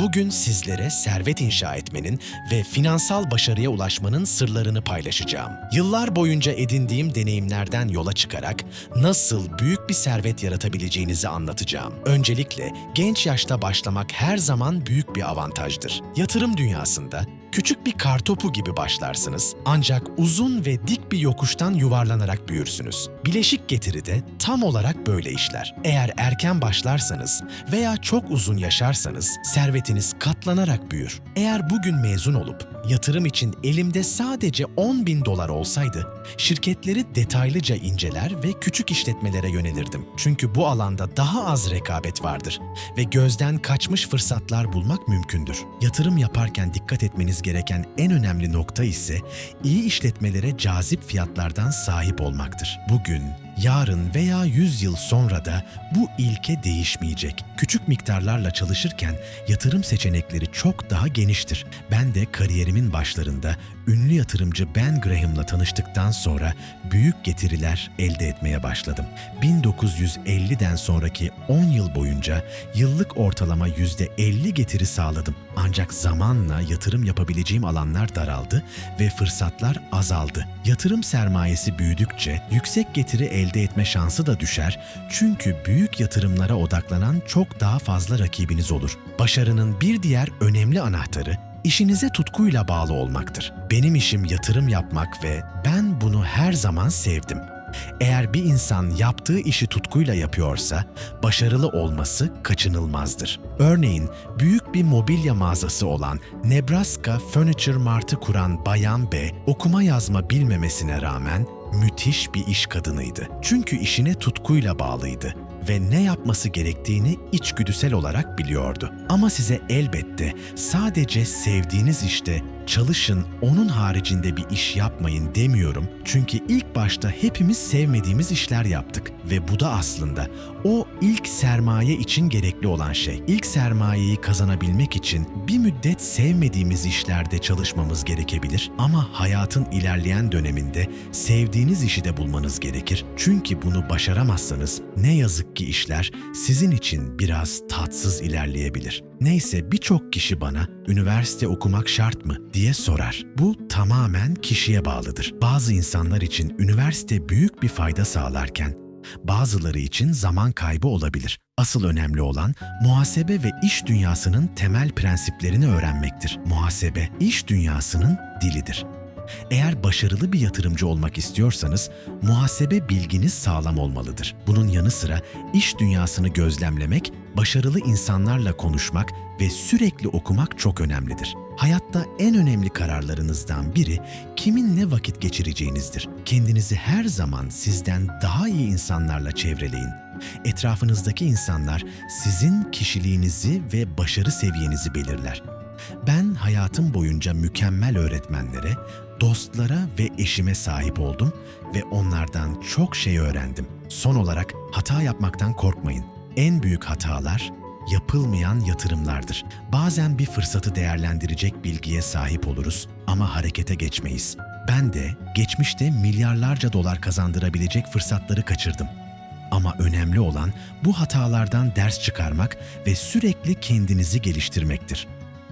Bugün sizlere servet inşa etmenin ve finansal başarıya ulaşmanın sırlarını paylaşacağım. Yıllar boyunca edindiğim deneyimlerden yola çıkarak nasıl büyük bir servet yaratabileceğinizi anlatacağım. Öncelikle genç yaşta başlamak her zaman büyük bir avantajdır. Yatırım dünyasında küçük bir kartopu gibi başlarsınız ancak uzun ve dik bir yokuştan yuvarlanarak büyürsünüz. Bileşik getiri de tam olarak böyle işler. Eğer erken başlarsanız veya çok uzun yaşarsanız servetiniz katlanarak büyür. Eğer bugün mezun olup yatırım için elimde sadece 10 bin dolar olsaydı şirketleri detaylıca inceler ve küçük işletmelere yönelirdim. Çünkü bu alanda daha az rekabet vardır ve gözden kaçmış fırsatlar bulmak mümkündür. Yatırım yaparken dikkat etmeniz gereken en önemli nokta ise iyi işletmelere cazip fiyatlardan sahip olmaktır. Bugün, yarın veya 100 yıl sonra da bu ilke değişmeyecek. Küçük miktarlarla çalışırken yatırım seçenekleri çok daha geniştir. Ben de kariyerimin başlarında ünlü yatırımcı Ben Graham'la tanıştıktan sonra büyük getiriler elde etmeye başladım. 1950'den sonraki 10 yıl boyunca yıllık ortalama %50 getiri sağladım. Ancak zamanla yatırım yapabileceğim alanlar daraldı ve fırsatlar azaldı. Yatırım sermayesi büyüdükçe yüksek getiri elde etme şansı da düşer çünkü büyük yatırımlara odaklanan çok daha fazla rakibiniz olur. Başarının bir diğer önemli anahtarı işinize tutkuyla bağlı olmaktır. Benim işim yatırım yapmak ve ben bunu her zaman sevdim. Eğer bir insan yaptığı işi tutkuyla yapıyorsa, başarılı olması kaçınılmazdır. Örneğin büyük bir mobilya mağazası olan Nebraska Furniture Mart'ı kuran Bayan B, okuma yazma bilmemesine rağmen müthiş bir iş kadınıydı. Çünkü işine tutkuyla bağlıydı ve ne yapması gerektiğini içgüdüsel olarak biliyordu. Ama size elbette sadece sevdiğiniz işte çalışın, onun haricinde bir iş yapmayın demiyorum. Çünkü ilk başta hepimiz sevmediğimiz işler yaptık ve bu da aslında o ilk sermaye için gerekli olan şey. İlk sermayeyi kazanabilmek için bir müddet sevmediğimiz işlerde çalışmamız gerekebilir ama hayatın ilerleyen döneminde sevdiğiniz işi de bulmanız gerekir. Çünkü bunu başaramazsanız ne yazık ki işler sizin için biraz tatsız ilerleyebilir. Neyse birçok kişi bana üniversite okumak şart mı diye sorar. Bu tamamen kişiye bağlıdır. Bazı insanlar için üniversite büyük bir fayda sağlarken bazıları için zaman kaybı olabilir. Asıl önemli olan muhasebe ve iş dünyasının temel prensiplerini öğrenmektir. Muhasebe iş dünyasının dilidir. Eğer başarılı bir yatırımcı olmak istiyorsanız muhasebe bilginiz sağlam olmalıdır. Bunun yanı sıra iş dünyasını gözlemlemek, başarılı insanlarla konuşmak ve sürekli okumak çok önemlidir. Hayatta en önemli kararlarınızdan biri kiminle vakit geçireceğinizdir. Kendinizi her zaman sizden daha iyi insanlarla çevreleyin. Etrafınızdaki insanlar sizin kişiliğinizi ve başarı seviyenizi belirler. Ben hayatım boyunca mükemmel öğretmenlere, dostlara ve eşime sahip oldum ve onlardan çok şey öğrendim. Son olarak hata yapmaktan korkmayın. En büyük hatalar yapılmayan yatırımlardır. Bazen bir fırsatı değerlendirecek bilgiye sahip oluruz ama harekete geçmeyiz. Ben de geçmişte milyarlarca dolar kazandırabilecek fırsatları kaçırdım. Ama önemli olan bu hatalardan ders çıkarmak ve sürekli kendinizi geliştirmektir.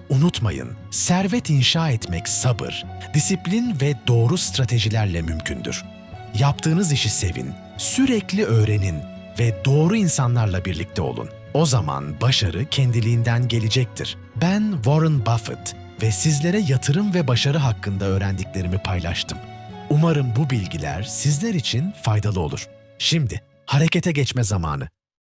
Unutmayın, servet inşa etmek sabır, disiplin ve doğru stratejilerle mümkündür. Yaptığınız işi sevin, sürekli öğrenin ve doğru insanlarla birlikte olun. O zaman başarı kendiliğinden gelecektir. Ben Warren Buffett ve sizlere yatırım ve başarı hakkında öğrendiklerimi paylaştım. Umarım bu bilgiler sizler için faydalı olur. Şimdi harekete geçme zamanı.